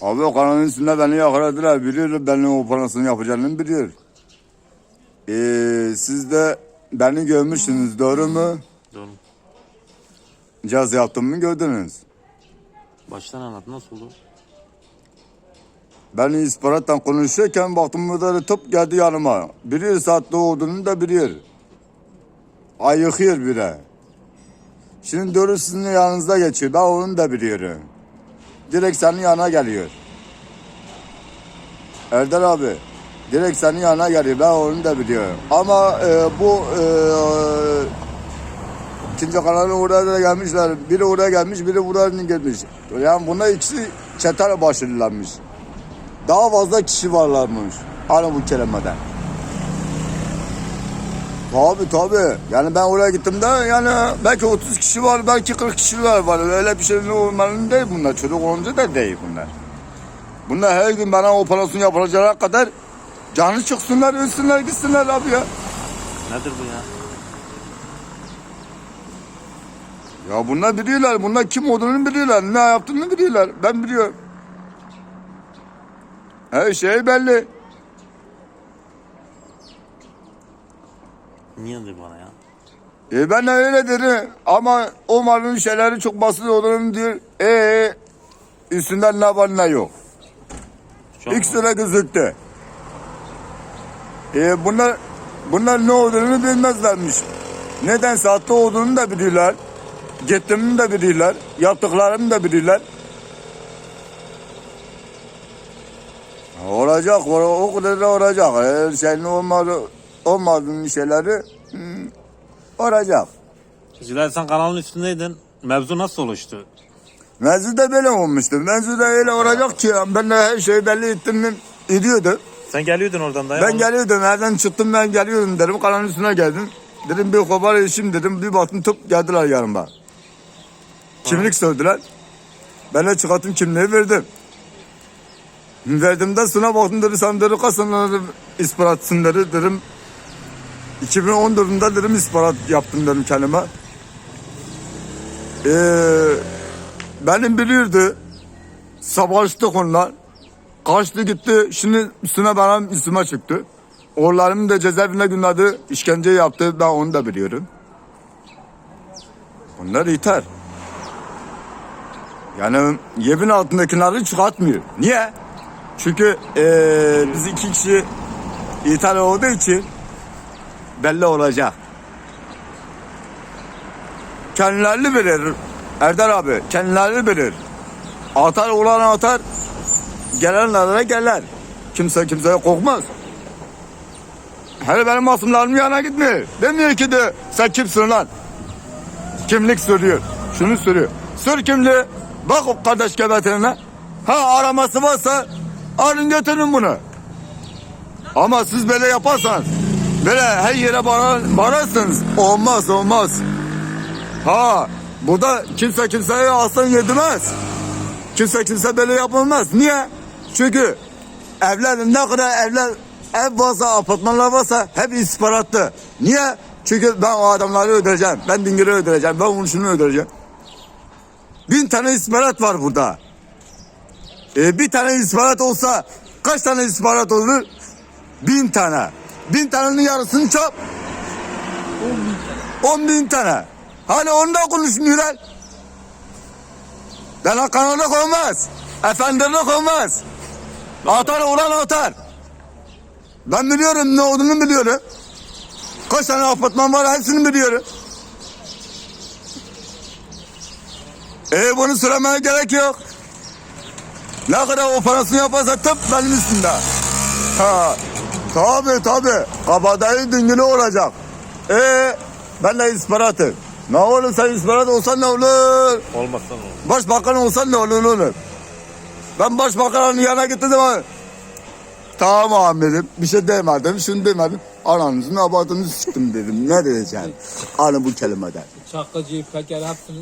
Abi o kanalın üstünde beni yakaladılar. Biliyor benim operasyonu yapacağını biliyor. Ee, siz de beni görmüşsünüz doğru mu? Doğru. Caz yaptığımı gördünüz. Baştan anlat nasıl oldu? Ben istihbarattan konuşurken baktım burada top geldi yanıma. Biliyor saatte olduğunu da biliyor. Ayıkıyor bire. Şimdi doğru sizin yanınızda geçiyor. Ben onu da biliyorum. Direkt senin yanına geliyor. Erdal abi. Direkt senin yanına geliyor. Ben onu da biliyorum. Ama e, bu e, ikinci kanalın oraya da gelmişler. Biri oraya gelmiş, biri buraya gelmiş. Yani bunlar ikisi çetel başarılanmış. Daha fazla kişi varlarmış. Hani bu kelimede. Tabi tabi. Yani ben oraya gittim de yani belki 30 kişi var, belki 40 kişiler var. Öyle bir şey olmanın değil bunlar. Çocuk olunca da değil bunlar. Bunlar her gün bana operasyon yapılacak kadar canı çıksınlar, ölsünler, gitsinler abi ya. Nedir bu ya? Ya bunlar biliyorlar. Bunlar kim olduğunu biliyorlar. Ne yaptığını biliyorlar. Ben biliyorum. Her şey belli. Niye diyor bana ya? E ben de öyle derim ama o malın şeyleri çok basit olduğunu diyor. E üstünden ne var ne yok. Şu an İlk sıra gözüktü. E bunlar bunlar ne olduğunu bilmezlermiş. Neden saatte olduğunu da biliyorlar. Gittiğimi de biliyorlar. Yaptıklarımı da biliyorlar. Olacak, o o kadar da olacak. Her şeyin olmadı, olmadığın şeyleri hmm, olacak. Zülal sen kanalın üstündeydin. Mevzu nasıl oluştu? Mevzu da böyle olmuştu. Mevzu da öyle olacak ki ben de her şeyi belli ettim ediyordu. Sen geliyordun oradan da ya. Ben geliyordum evden çıktım ben geliyordum dedim kanalın üstüne geldim. Dedim bir kovar işim dedim bir baktım tıp geldiler yanıma. Kimlik sordular. Ben de çıkarttım kimliği verdim. Verdiğimde sonra baktım dedi sen dedi kaçın dedim ispiratsın dedi dedim. 2014'ümde dedim isparat yaptım dedim kendime. Ee, benim biliyordu. Savaştık onlar. Kaçtı gitti. Şimdi üstüne benim üstüme çıktı. Oğullarım da cezaevine gönderdi. işkence yaptı. Ben onu da biliyorum. Onlar yeter. Yani yemin altındakileri çıkartmıyor. Niye? Çünkü eee biz iki kişi ithal olduğu için belli olacak. Kendilerini bilir. Erdal abi kendilerini bilir. Atar olan atar. Gelenlere gelir. Kimse kimseye korkmaz. Hele benim masumlarım yana gitmiyor. Demiyor ki de sen kimsin lan? Kimlik soruyor. Şunu soruyor. Sor kimliği. Bak o kardeş gebetenine. Ha araması varsa arın götürün bunu. Ama siz böyle yaparsanız böyle her yere bağır, bağırarsınız. Olmaz olmaz. Ha burada kimse kimseye aslan yedirmez. Kimse kimse böyle yapılmaz. Niye? Çünkü evler ne kadar evler ev varsa apartmanlar varsa hep istihbaratlı. Niye? Çünkü ben o adamları öldüreceğim. Ben dingiri öldüreceğim. Ben onu şunu öldüreceğim. Bin tane istihbarat var burada. E, bir tane istihbarat olsa kaç tane istihbarat olur? Bin tane. Bin tanenin yarısını çap. On bin tane. Hani onu da konuşmuyorlar. Bana kanallık olmaz. Efendilik olmaz. Atar olan atar. Ben biliyorum ne olduğunu biliyorum. Kaç tane apartman var hepsini biliyorum. E bunu söylemeye gerek yok. Ne kadar operasyon yaparsa tıp benim üstümde. Ha, tabi tabi. Kabadayı dingili olacak. E ben de istihbaratım. Ne olur sen istihbarat olsan ne olur? Olmazsa ne olur? Başbakan olsan ne olur ne olur? Ben başbakanın yanına gittim ama tamam dedim. Bir şey demedim. Şunu demedim. Ananızın abartını sıktım dedim. Ne diyeceğim? Anı bu kelimeden. Çaklıcı, peker hepsini